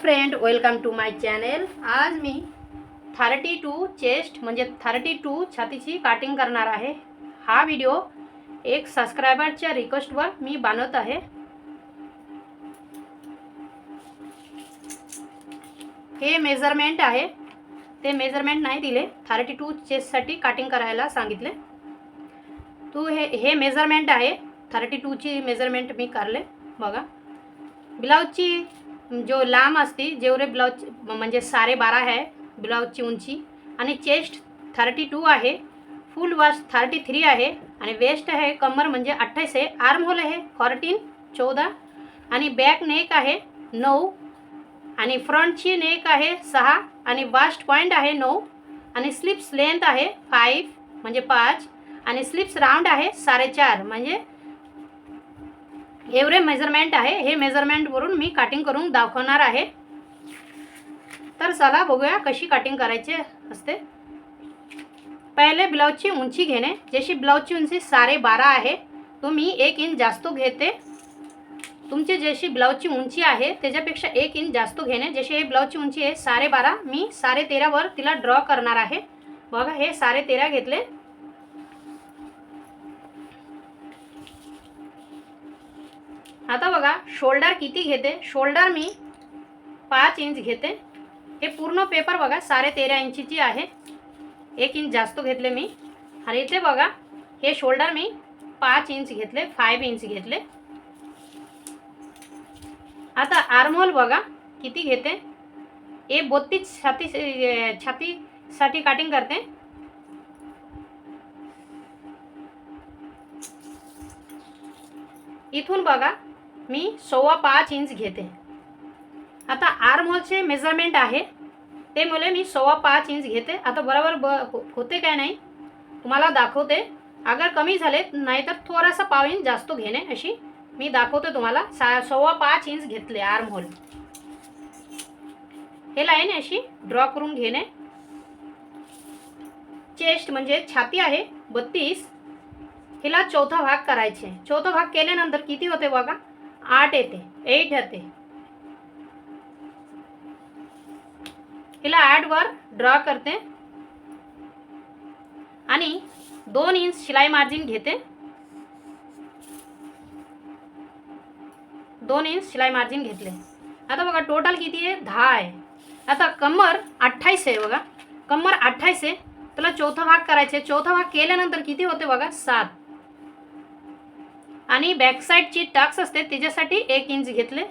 Friend welcome to my channel आज मी thirty two chest म्हणजे थर्टी टू छातीची काटिंग करणार आहे. हा व्हिडिओ एक सबस्क्रायबरच्या रिक्वेस्टवर मी बनवत आहे. हे मेजरमेंट आहे. ते मेजरमेंट नाही दिले. थर्टी टू चेस्टसाठी काटिंग करायला सांगितले. तू हे हे मेजरमेंट आहे. थर्टी टूची मेजरमेंट मी करले. बघा. ब्लाऊजची जो लांब असते जेवढे ब्लाऊज म्हणजे साडे बारा आहे ब्लाऊजची उंची आणि चेस्ट थर्टी टू आहे फुल वाश थर्टी थ्री आहे आणि वेस्ट आहे कमर म्हणजे अठ्ठावीस आहे आर्म होल आहे फॉर्टीन चौदा आणि बॅक नेक आहे नऊ आणि फ्रंटची नेक आहे सहा आणि वास्ट पॉईंट आहे नऊ आणि स्लिप्स लेंथ आहे फाईव्ह म्हणजे पाच आणि स्लिप्स राऊंड आहे साडेचार म्हणजे एवढे मेजरमेंट आहे. हे मेजरमेंटवरून मी काटिंग करून दाखवणार आहे. तर चला बघूया कशी काटिंग करायची असते. पहिले ब्लाऊजची उंची घेणे. जशी ब्लाऊजची उंची साडे बारा आहे तो मी एक इंच जास्त घेते. तुमची जशी ब्लाऊजची उंची आहे त्याच्यापेक्षा एक इंच जास्त घेणे. जशी हे ब्लाऊजची उंची आहे साडे बारा मी साडे तेरावर तिला ड्रॉ करणार आहे. बघा हे साडे तेरा घेतले. आता बघा शोल्डर किती घेते? शोल्डर मी पाच इंच घेते. हे पूर्ण पेपर बघा साडे तेरा इंचीची आहे. एक इंच जास्त घेतले मी. आणि इथे बघा हे शोल्डर मी पाच इंच घेतले फाईव्ह इंच घेतले. आता आर्महोल बघा किती घेते? हे बत्तीस छाती छातीसाठी कटिंग करते. इथून बघा मी सव्वा पाच इंच घेते. आता आर्महोलचे मेजरमेंट आहे. ते मुले मी सव्वा पाच इंच घेते. आता बरोबर ब हो- होते काय नाही? तुम्हाला दाखवते. अगर कमी झाले नाहीतर थोडासा पाव इंच जास्त घेणे अशी मी दाखवते तुम्हाला. सा सव्वा पाच इंच घेतले आर्महोल हे लाईन अशी ड्रॉ करून घेणे. चेस्ट म्हणजे छाती आहे बत्तीस. हिला चौथा भाग करायचे. चौथा भाग केल्यानंतर किती होते बघा? आठ येते एट येते. हिला वर ड्रॉ करते. आणि दोन इंच शिलाई मार्जिन घेते. दोन इंच शिलाई मार्जिन घेतले. आता बघा टोटल किती आहे? दहा आहे. आता कमर अठ्ठावीस आहे बघा. कमर अठ्ठावीस आहे. तुला चौथा भाग करायचे चौथा भाग केल्यानंतर किती होते बघा? सात. आणि बॅकसाईडची टाक्स असते त्याच्यासाठी एक इंच घेतले.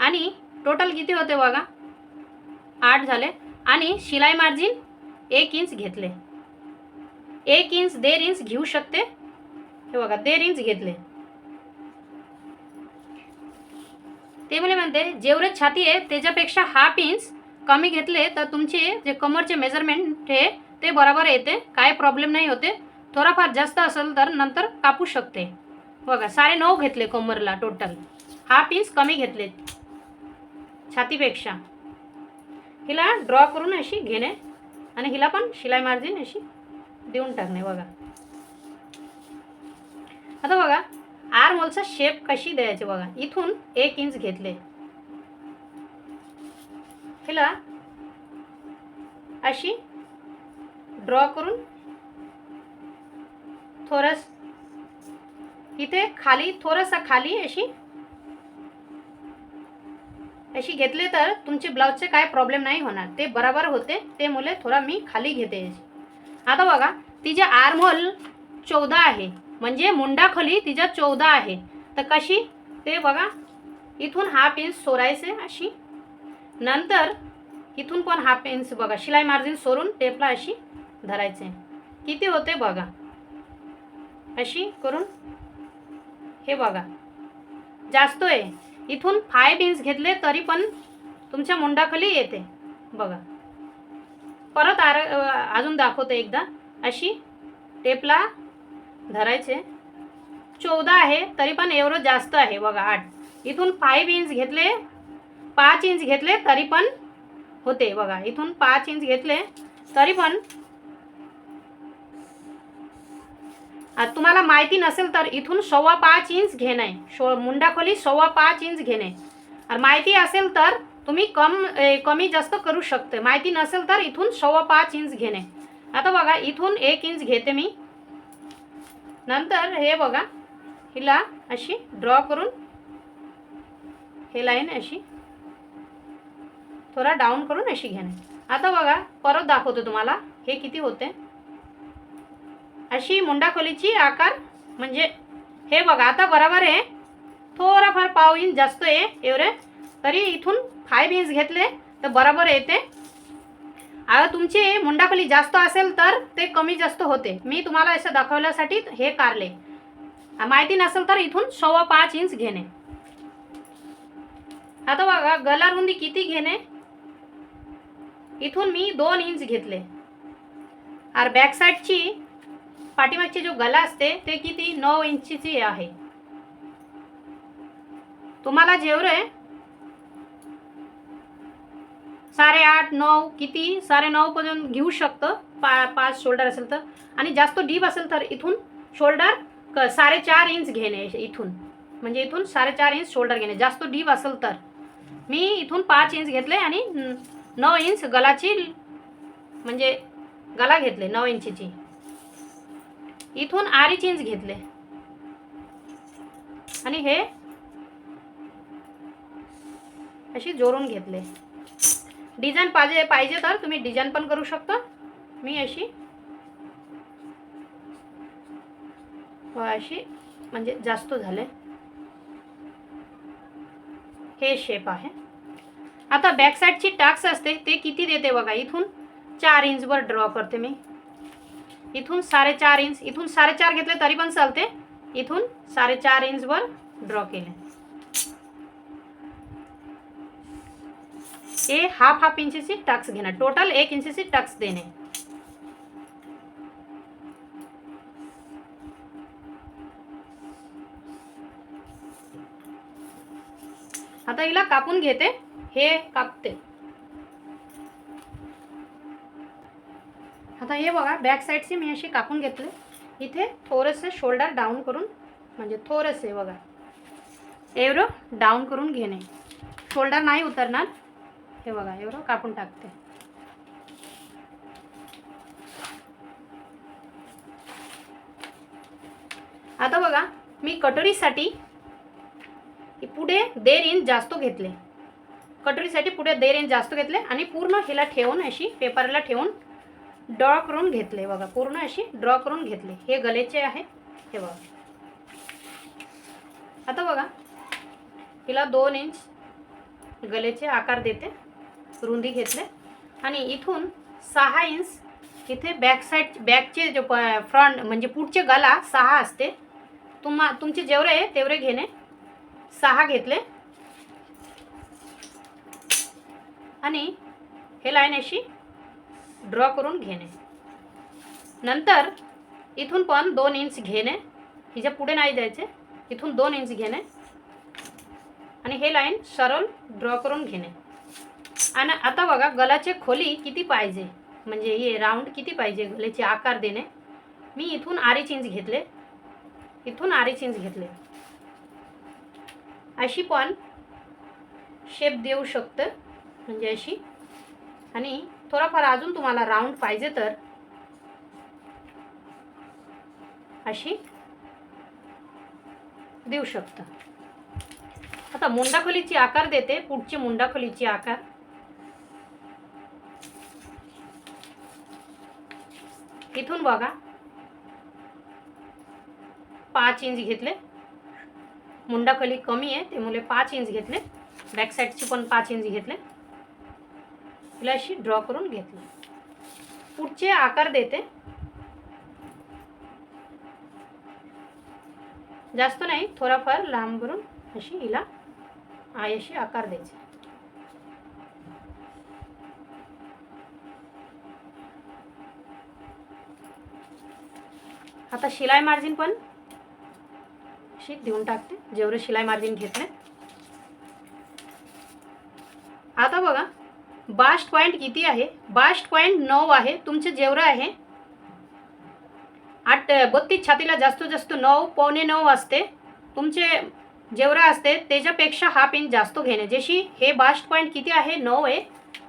आणि टोटल किती होते बघा? आठ झाले. आणि शिलाई मार्जिन एक इंच घेतले. एक इंच देर इंच घेऊ शकते. हे बघा देर इंच घेतले. ते मुले म्हणते जेवढे छाती आहे त्याच्यापेक्षा हाफ इंच कमी घेतले तर तुमचे जे कमरचे मेजरमेंट आहे ते बरोबर येते. काय प्रॉब्लेम नाही होते. थोडाफार जास्त असेल तर नंतर कापू शकते. बघा साडे नऊ घेतले कमरला टोटल हाफ इंच कमी घेतले छातीपेक्षा. हिला ड्रॉ करून अशी घेणे आणि हिला पण शिलाई मार्जिन अशी देऊन टाकणे बघा. आता बघा आर होलचा शेप कशी द्यायची बघा. इथून एक इंच घेतले. हिला अशी ड्रॉ करून थोडस इथे खाली थोडंसं खाली अशी. अशी घेतले तर तुमचे ब्लाऊजचे काय प्रॉब्लेम नाही होणार. ते बरोबर होते ते मुले थोडा मी खाली घेते. आता बघा तिचे आर्महोल चौदा आहे. म्हणजे मुंडाखोली तिच्या चौदा आहे. तर कशी? ते बघा इथून हाफ इंच सोरायचे अशी. नंतर इथून पण हाफ इंच बघा शिलाई मार्जिन सोडून टेपला अशी धरायचे. किती होते बघा. अशी करून हे बघा. जास्त आहे. इथून फाय बीन्स घेतले तरी पण तुमच्या मुंडाखाली येते. बघा. परत आर अजून दाखवते एकदा. अशी टेपला धरायचे. चौदा आहे तरी पण एवढं जास्त आहे. बघा आठ. इथून फाईव्ह इंच घेतले पाच इंच घेतले तरी पण होते. बघा इथून पाच इंच घेतले तरी पण तुम्हाला माहिती नसेल तर इथून सव्वा पाच इंच घेणे शो मुंडाखोली सव्वा पाच इंच घेणे आणि माहिती असेल तर तुम्ही कम ए, कमी जास्त करू शकते. माहिती नसेल तर इथून सव्वा पाच इंच घेणे आता बघा इथून एक इंच घेते मी. नंतर हे बघा हिला अशी ड्रॉ करून हे लाईन अशी थोडा डाऊन करून अशी घेणे आता बघा परत दाखवतो तुम्हाला. हे किती होते? अशी मुंडाखोलीची आकार म्हणजे हे बघा आता बरोबर आहे. थोडाफार पाव इंच जास्त आहे एवढे. तरी इथून फाईव्ह इंच घेतले तर बरोबर येते आता तुमची मुंडाखोली जास्त असेल तर ते कमी जास्त होते. मी तुम्हाला असं दाखवण्यासाठी हे काढले माहिती नसेल तर इथून सव्वा पाच इंच घेणे. आता बघा गला रुंदी किती घेणे? इथून मी दोन इंच घेतले. आर बॅक साईडची पाठीमागची जो गला असते ते किती? नऊ इंचीची आहे. तुम्हाला जेवढे साडेआठ नऊ किती? साडे नऊ पर्यंत घेऊ शकतं. पा पाच शोल्डर असेल तर. आणि जास्त डीप असेल तर इथून शोल्डर क साडेचार इंच घेणे इथून. म्हणजे इथून साडेचार इंच शोल्डर घेणे. जास्त डीप असेल तर. मी इथून पाच इंच घेतले आणि नऊ इंच गलाची म्हणजे गला घेतले नऊ इंचीची. इथून अडीच इंच घेतले. आणि हे अशी जोडून घेतले. डिझाईन पाहिजे पाहिजे तर तुम्ही डिझाईन पण करू शकता. मी अशी अशी म्हणजे जास्त झाले. हे शेप आहे. आता बॅक साईडची टाक्स असते ते किती देते बघा इथून चार इंचवर ड्रॉ करते मी. इथून साडेचार इंच इथून साडेचार घेतले तरी पण चालते. इथून साडेचार इंचवर ड्रॉ केले. हे हाफ हाफ इंचेची टक्स घेणार. टोटल एक इंचेची टक्स देणे. आता हिला कापून घेते. हे कापते. आता हे बघा बॅक साईडची मी अशी कापून घेतले. इथे थोडंसं शोल्डर डाऊन करून म्हणजे थोडंसे बघा. एवढं डाऊन करून घेणे. शोल्डर नाही उतरणार. हे बघा एवढं कापून टाकते. आता बघा मी कटोरीसाठी पुढे देर इंच जास्त घेतले. कटोरीसाठी पुढे देर इंच जास्त घेतले आणि पूर्ण हिला ठेवून अशी पेपरला ठेवून ड्रॉ करून घेतले बघा. पूर्ण अशी ड्रॉ करून घेतले. हे गलेचे आहे. हे बघा. आता बघा. हिला दोन इंच गलेचे आकार देते. रुंदी घेतले. आणि इथून सहा इंच इथे बॅक साईड बॅकचे जे फ्रंट म्हणजे पुढचे गला सहा असते. तुम्हा तुमचे जेवढे आहे तेवढे घेणे सहा घेतले. आणि हे लाईन अशी ड्रॉ करून घेणे. नंतर इथून पण दोन इंच घेणे. हिच्या पुढे नाही जायचे. इथून दोन इंच घेणे. आणि हे लाईन सरळ ड्रॉ करून घेणे. आणि आता बघा गलाचे खोली किती पाहिजे? म्हणजे हे राऊंड किती पाहिजे? गलेचे आकार देणे. मी इथून अडीच इंच घेतले. इथून अडीच इंच घेतले. अशी पण शेप देऊ शकतं. म्हणजे अशी. आणि थोडाफार अजून तुम्हाला राऊंड पाहिजे तर. अशी देऊ शकता. आता मुंडाखोलीची आकार देते पुढची मुंडाखोलीची आकार. इथून बघा. पाच इंच घेतले. मुंडाखोली कमी आहे त्यामुळे पाच इंच घेतले. बॅक साईडची पण पाच इंच घेतले. आपल्याशी ड्रॉ करून घेतली. पुढचे आकार देते. जास्त नाही थोडाफार लांब करून अशी हिला आयशी आकार द्यायचे. आता शिलाई मार्जिन पण. अशी देऊन टाकते. जेवढे शिलाई मार्जिन घेतले बघा बास्ट पॉईंट किती आहे? बास्ट पॉईंट नऊ आहे. तुमचे जेवढं आहे आठ बत्तीस छातीला जास्तीत जास्त नऊ पावणे नऊ असते. तुमचे जेवढं असते त्याच्यापेक्षा हा पिन जास्त घेणे. जशी हे बास्ट पॉईंट किती आहे? नऊ आहे.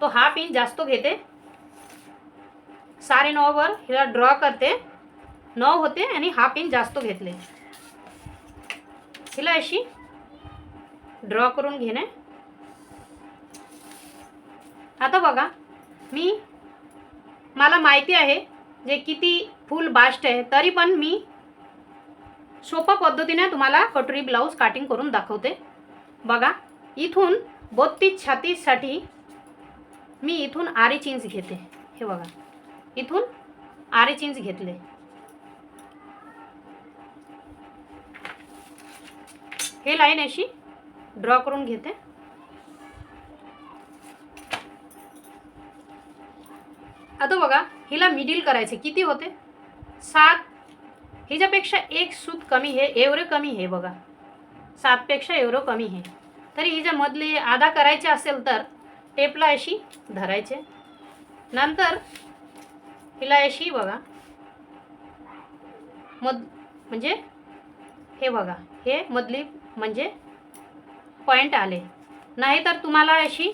तो हा पिन जास्त घेते. साडे नऊवर हिला ड्रॉ करते. नऊ होते आणि हा पिन जास्त घेतले. हिला अशी ड्रॉ करून घेणे. आता बघा मी मला माहिती आहे जे किती फुल बास्ट आहे तरी पण मी सोपा पद्धतीने तुम्हाला कटोरी ब्लाऊज काटिंग करून दाखवते. बघा इथून बत्तीस छातीससाठी मी इथून आरे चिंच घेते. हे बघा इथून आरे चिंच घेतले. हे लाईन अशी ड्रॉ करून घेते. आता बघा हिला मिडिल करायचे किती होते? सात. हिच्यापेक्षा एक सूत कमी आहे एवढं कमी आहे बघा. सातपेक्षा एवढं कमी आहे. तरी हिच्या मधली आधा करायचे असेल तर टेपला अशी धरायचे. नंतर हिला अशी बघा. मध म्हणजे हे बघा हे मधली म्हणजे पॉईंट आले. नाहीतर तुम्हाला अशी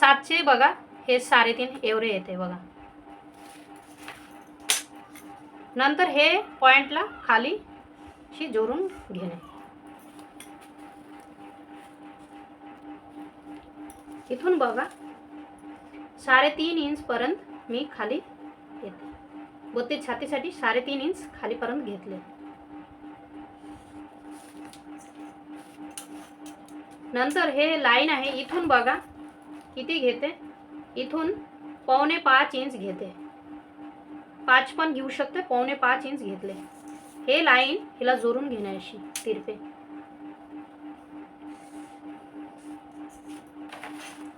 सातशे बघा हे साडेतीन एवढे येते बघा. नंतर हे पॉईंटला खाली शी जोडून घेणे. इथून बघा. साडेतीन इंचपर्यंत मी खाली येते. बत्तीस छातीसाठी साडेतीन इंच खालीपर्यंत घेतले. नंतर हे लाईन आहे इथून बघा. किती घेते? इथून पावणे पाच इंच घेते. पाच पण घेऊ शकते पावणे पाच इंच घेतले. हे लाईन हिला जोडून घेणे अशी तिरपे.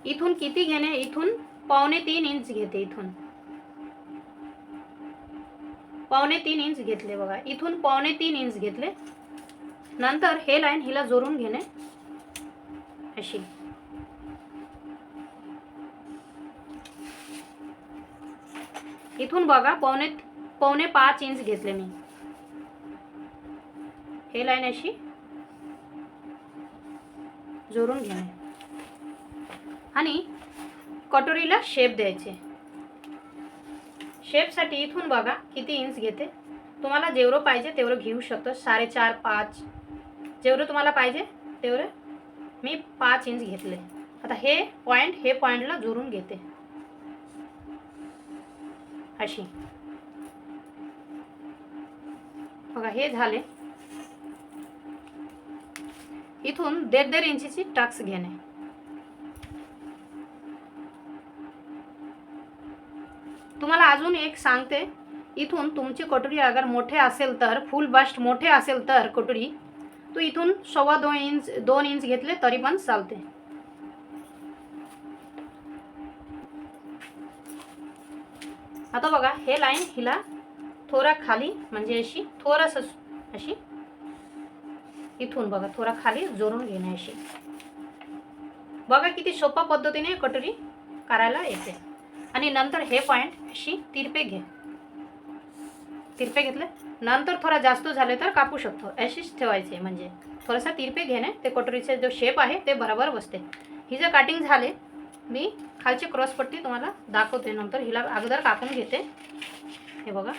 इथून किती घेणे? इथून पावणे तीन इंच घेते इथून. पावणे तीन इंच घेतले बघा. इथून पावणे तीन इंच घेतले. नंतर हे लाईन हिला जोडून घेणे अशी. इथून बघा पावणे पावणे पाच इंच घेतले मी. हे लाईन अशी जोरून घेणे. आणि कटोरीला शेप द्यायचे. शेपसाठी इथून बघा किती इंच घेते. तुम्हाला जेवढं पाहिजे तेवढं घेऊ शकतो. साडेचार पाच. जेवढं तुम्हाला पाहिजे तेवढं मी पाच इंच घेतले. आता हे पॉईंट हे पॉईंटला जोरून घेते. अशी. बघा हे झाले. इथून दीड दीड इंचीची टक्स घेणे. तुम्हाला अजून एक सांगते. इथून तुमची कटोरी अगर मोठे असेल तर फुल बस्ट मोठे असेल तर कटोरी तू इथून सव्वा दोन इंच दोन इंच घेतले तरी पण चालते. आता बघा हे लाईन हिला थोरा खाली म्हणजे अशी थोडस अशी. इथून बघा थोरा खाली जोडून घेणे अशी. बघा किती सोपा पद्धतीने कटोरी करायला येते. आणि नंतर हे पॉईंट अशी तिरपे घे. तिरपे घेतले. नंतर थोडा जास्त झाले तर कापू शकतो. अशीच ठेवायचे म्हणजे थोडासा तिरपे घेणे ते कटोरीचे जो शेप आहे ते बरोबर बसते. ही जर कटिंग झाले मी खालची क्रॉसपट्टी तुम्हाला दाखवते नंतर. हिला अगोदर कापून घेते. हे बघा.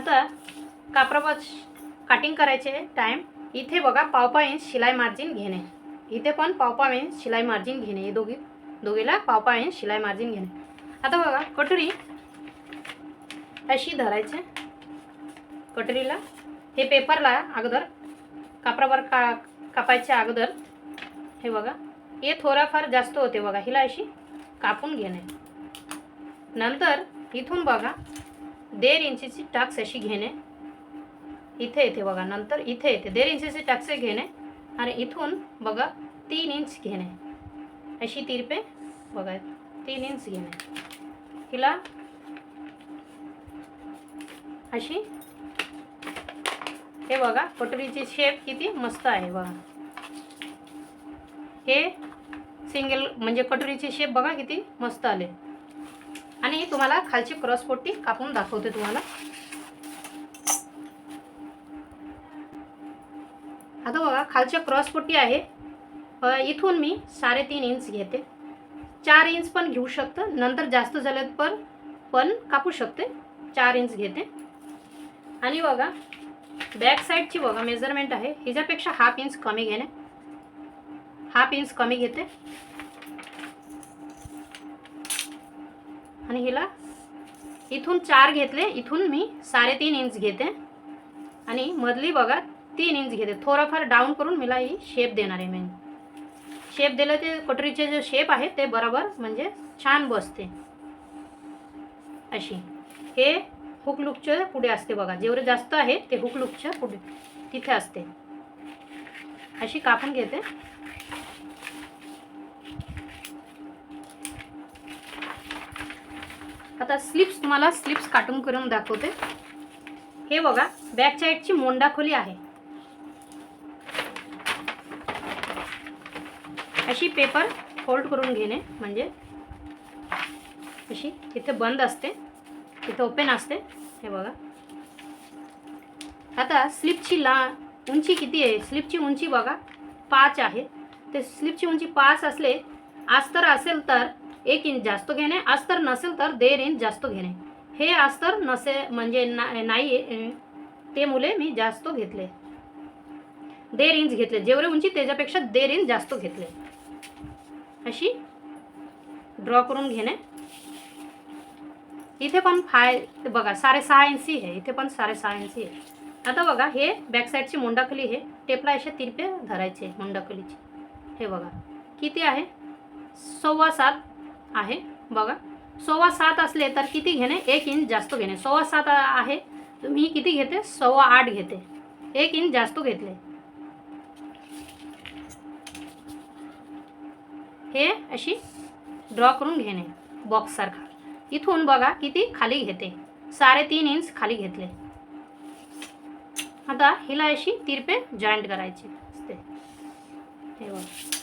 आता कापरापास कटिंग करायचे टाईम इथे बघा पावपा इंच शिलाई मार्जिन घेणे. इथे पण पावपा इंच शिलाई मार्जिन घेणे. हे दोघी दोघीला पावपा इंच शिलाई मार्जिन घेणे. आता बघा कटोरी अशी धरायचे. कटोरीला. हे पेपरला अगोदर कापरावर का कापायच्या अगोदर हे बघा. हे थोडाफार जास्त होते बघा. हिला अशी कापून घेणे. नंतर इथून बघा देड इंचीची टाक्स अशी घेणे. इथे येते बघा नंतर इथे येते. देर इंचीचे टाक्स घेणे आणि इथून बघा तीन इंच घेणे. अशी तिरपे बघा तीन इंच घेणे. हिला अशी हे बघा कटोरीची शेप किती मस्त आहे बघा. हे सिंगल म्हणजे कटोरीची शेप बघा किती मस्त आले. आणि तुम्हाला खालची क्रॉसपट्टी कापून दाखवते तुम्हाला. आता बघा खालच्या क्रॉस पोट्टी आहे. इथून मी साडेतीन इंच घेते. चार इंच पण घेऊ शकतं. नंतर जास्त झालं पण पण कापू शकते. चार इंच घेते. आणि बघा बॅक साईडची बघा मेजरमेंट आहे. हिच्यापेक्षा हाफ इंच कमी घेणे. हाफ इंच कमी घेते. आणि हिला इथून चार घेतले इथून मी साडेतीन इंच घेते. आणि मधली बघा तीन इंच घेते. थोडंफार डाऊन करून मला ही शेप देणार आहे मी शेप दिलं ते कटोरीचे जे शेप आहे ते बरोबर म्हणजे छान बसते. अशी. हे हुक लुकच्या पुढे असते बघा. जेवढे जास्त आहे ते हुक लुकच्या पुढे तिथे असते. अशी कापून घेते. आता स्लिप्स तुम्हाला स्लिप्स काटून करून दाखवते. हे बघा बॅक साईडची मोंडा खोली आहे. अशी पेपर फोल्ड करून घेणे म्हणजे अशी इथे बंद असते इथे ओपन असते. हे बघा. आता स्लिपची ला उंची किती आहे? स्लिपची उंची बघा पाच आहे. ते स्लिपची उंची पाच असले आज तर असेल तर एक इंच जास्त घेणे. अस्तर नसेल तर देड इंच जास्त घेणे. हे अस्तर नसे म्हणजे नाही आहे, ते मुले मी जास्त घेतले. देड इंच घेतले. जेवढे उंची त्याच्यापेक्षा देड इंच जास्त घेतले. अशी ड्रॉ करून घेणे. इथे पण फाय बघा साडेसहा इंची आहे. इथे पण साडेसहा इंची आहे. आता बघा हे बॅक साईडची मुंडाखली हे टेपला असे तिरपे धरायचे मुंडाखलीचे. हे बघा किती आहे? सव्वा सात आहे. बघा. सव्वा सात असले तर किती घेणे? एक इंच जास्त घेणे. सव्वा सात आहे. तर मी किती घेते? सव्वा आठ घेते. एक इंच जास्त घेतले. हे अशी ड्रॉ करून घेणे. बॉक्ससारखा इथून बघा किती खाली घेते. साडेतीन इंच खाली घेतले. आता हिला अशी तिरपे जॉईंट करायची असते. हे बघा.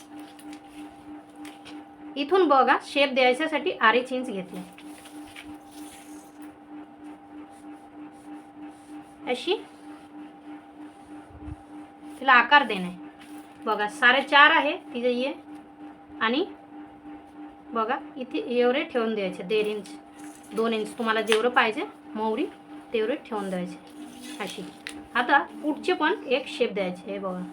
इथून बघा शेप द्यायच्यासाठी अडीच इंच घेतले. अशी. तिला आकार देणे. बघा साडेचार आहे तिचे ये. आणि बघा इथे एवढे ठेवून द्यायचे दीड इंच दोन इंच तुम्हाला जेवढं पाहिजे मोहरी तेवढे ठेवून द्यायचे. अशी. आता पुढचे पण एक शेप द्यायचे हे बघा.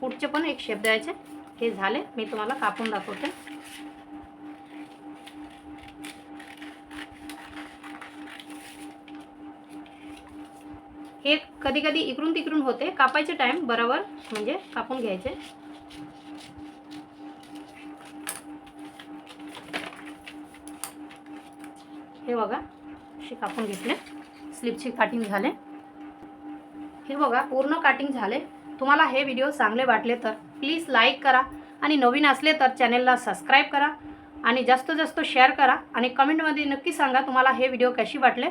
पुढचे पण एक शेप द्यायचे. हे झाले. मी तुम्हाला कापून दाखवते. हे कधी कधी इकडून तिकडून होते. कापायचे टाइम बरोबर म्हणजे कापून घ्यायचे. हे बघा असे कापून घेतले. स्लिपचे काटिंग झाले. हे बघा पूर्ण काटिंग झाले. तुम्हाला हे व्हिडिओ चांगले वाटले तर प्लीज लाईक करा आणि नवीन असले तर चॅनेलला सबस्क्राईब करा आणि जास्त जास्त शेअर करा आणि कमेंटमध्ये नक्की सांगा तुम्हाला हे व्हिडिओ कशी वाटले.